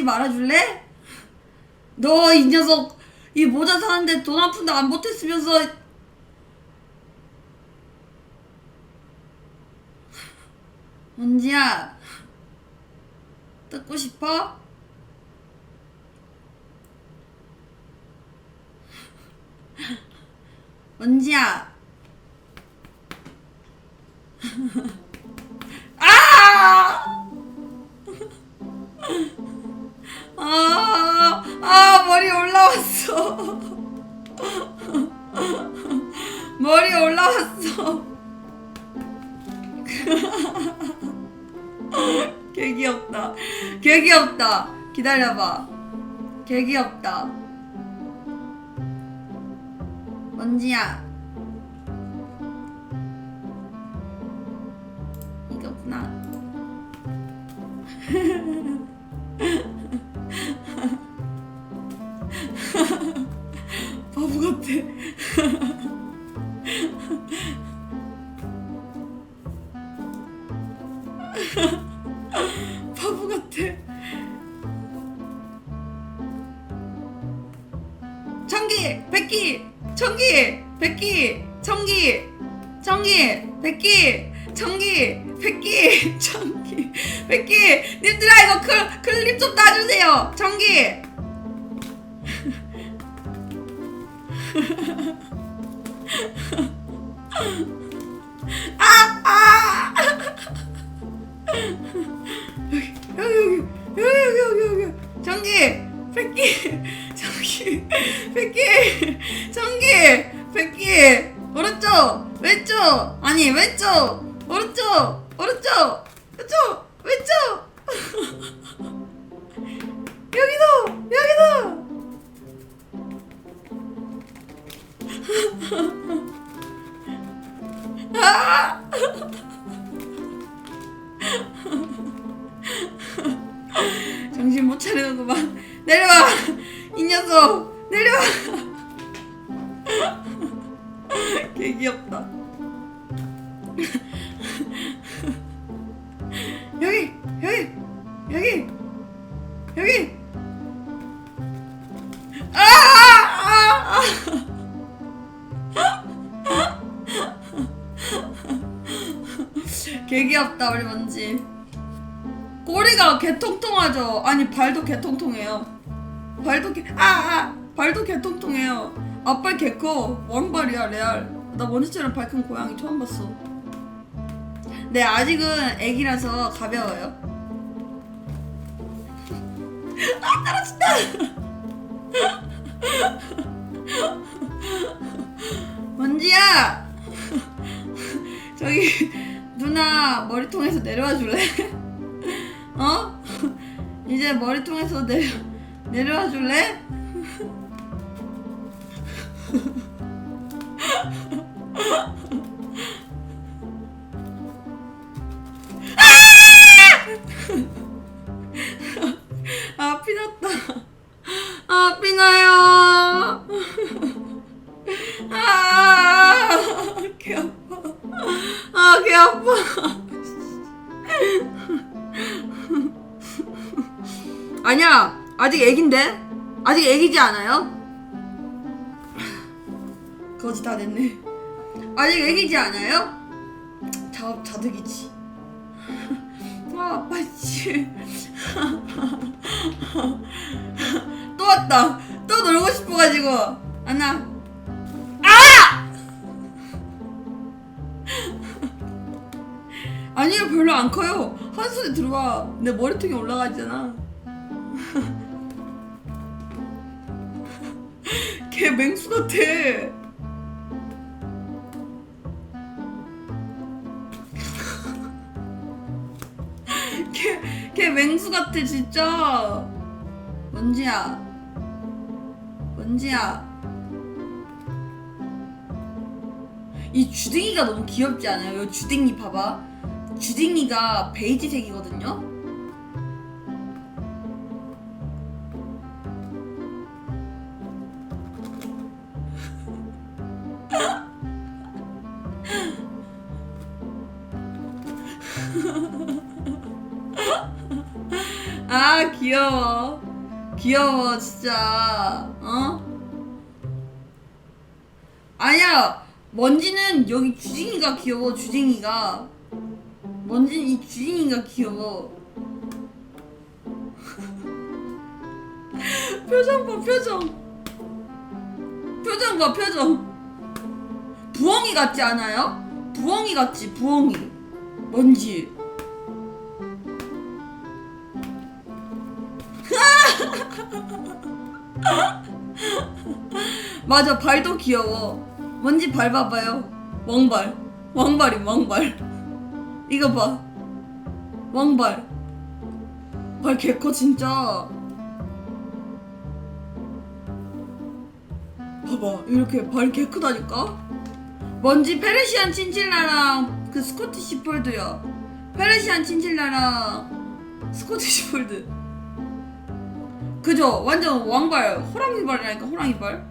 쓰지 말아줄래? 너 이 녀석 이 모자 사는데 돈 한 푼도 안 보탰으면서 은지야 뜯고 싶어? 은지야 올라왔어. 개 귀엽다. 개 귀엽다. 기다려봐. 개 귀엽다. 먼지야. 이거구나. 바보 같아. 청기, 백기, 청기, 백기, 청기, 청기, 백기, 청기, 백기, 청기, 백기. 님들아 이거 클, 클립 좀 따주세요. 청기. 아, 아. 여기, 여기, 여기, 여기, 여기, 여기. 전기, 백기, 전기, 백기, 전기, 백기. 오른쪽, 왼쪽, 아니 왼쪽, 오른쪽, 오른쪽, 왼쪽, 왼쪽. 여기도, 여기도. 귀엽다. 여기! 여기! 여기! 여기! 아! 아! 아! 개 귀엽다 우리 먼지. 꼬리가 개통통하죠. 아니 발도 개통통해요. 발도 개, 아, 아 발도 개통통해요. 앞발 개커 왕발이야 레알. 나 먼지처럼 밝은 고양이 처음 봤어. 네 아직은 애기라서 가벼워요. 아 떨어진다. 먼지야. 저기 누나 머리통에서 내려와 줄래? 어? 이제 머리통에서 내려 내려와 줄래? 아니야, 아직 애긴데? 아직 애기지 않아요? 거지 다 됐네. 아직 애기지 않아요? 자, 자득이지. 아, 아빠, 씨. 또 왔다. 또 놀고 싶어가지고. 안나. 아! 아니요, 별로 안 커요. 한 손에 들어와. 내 머리통에 올라가잖아. 걔 맹수 같아. 걔, 걔 맹수 같아, 진짜. 먼지야. 먼지야. 이 주댕이가 너무 귀엽지 않아요? 이 주댕이 봐봐. 주댕이가 베이지색이거든요? 아 귀여워. 귀여워 진짜. 어? 아니야 먼지는 여기 주진이가 귀여워 주진이가. 먼지는 이 주진이가 귀여워. 표정 봐 표정. 표정 봐 표정. 부엉이 같지 않아요? 부엉이 같지 부엉이. 먼지 맞아 발도 귀여워. 먼지 밟아봐요. 왕발. 왕발이 왕발. 이거 봐. 왕발. 발 개커 진짜. 봐봐 이렇게 발 개 크다니까? 먼지 페르시안 친칠라랑 그 스코티시 폴드야. 페르시안 친칠라랑 스코티시 폴드 그죠? 완전 왕발 호랑이 발이라니까 호랑이 발